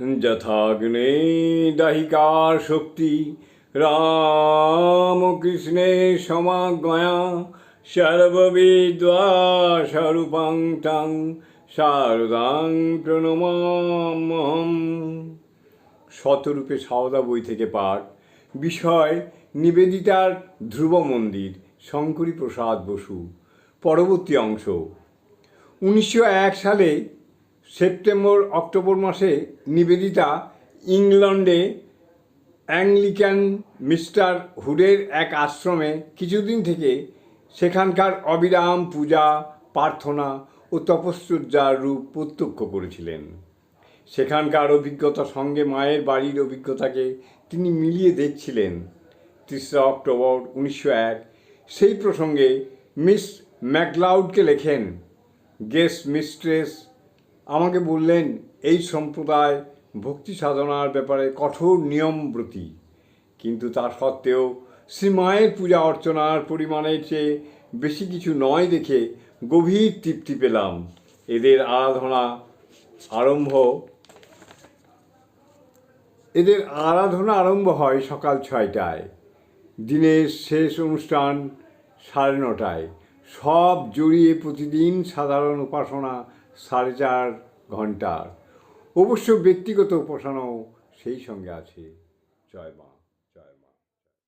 যথাগ্নে দাহিকার শক্তি রামকৃষ্ণের সমাগয়া সর্ববিদ্যা স্বরূপাং টাং শারদাং প্রণমামহম শতরূপে সাওদা বই থেকে পাঠ, বিষয়, নিবেদিতার ধ্রুব মন্দির শঙ্করী প্রসাদ বসু। পরবর্তী অংশ, উনিশশো এক সালে সেপ্টেম্বর, অক্টোবর মাসে নিবেদিতা ইংল্যান্ডে অ্যাংলিক্যান মিস্টার হুডের এক আশ্রমে কিছুদিন থেকে সেখানকার অবিরাম পূজা, প্রার্থনা ও তপশ্চর্যার রূপ প্রত্যক্ষ করেছিলেন। সেখানকার অভিজ্ঞতার সঙ্গে মায়ের বাড়ির অভিজ্ঞতাকে তিনি মিলিয়ে দেখছিলেন। তেসরা অক্টোবর, উনিশশো এক। সেই প্রসঙ্গে মিস ম্যাকলাউডকে লেখেন গেস্ট মিস্ট্রেস আমাকে বললেন, এই সম্প্রদায় ভক্তি সাধনার ব্যাপারে কঠোর নিয়মব্রতী কিন্তু তা সত্ত্বেও শ্রীমায়ের পূজা অর্চনার পরিমাণের চেয়ে বেশি কিছু নয় দেখে গভীর তৃপ্তি পেলাম। এদের আরাধনা আরম্ভ, এদের আরাধনা আরম্ভ হয় সকাল ছয়টায়। দিনের শেষ অনুষ্ঠান সাড়ে নটায়। সব জড়িয়ে প্রতিদিন সাধারণ উপাসনা সাড়ে চার ঘণ্টার। অবশ্য ব্যক্তিগত উপাসনাও সেই সঙ্গে আছে। জয় মা জয় মা।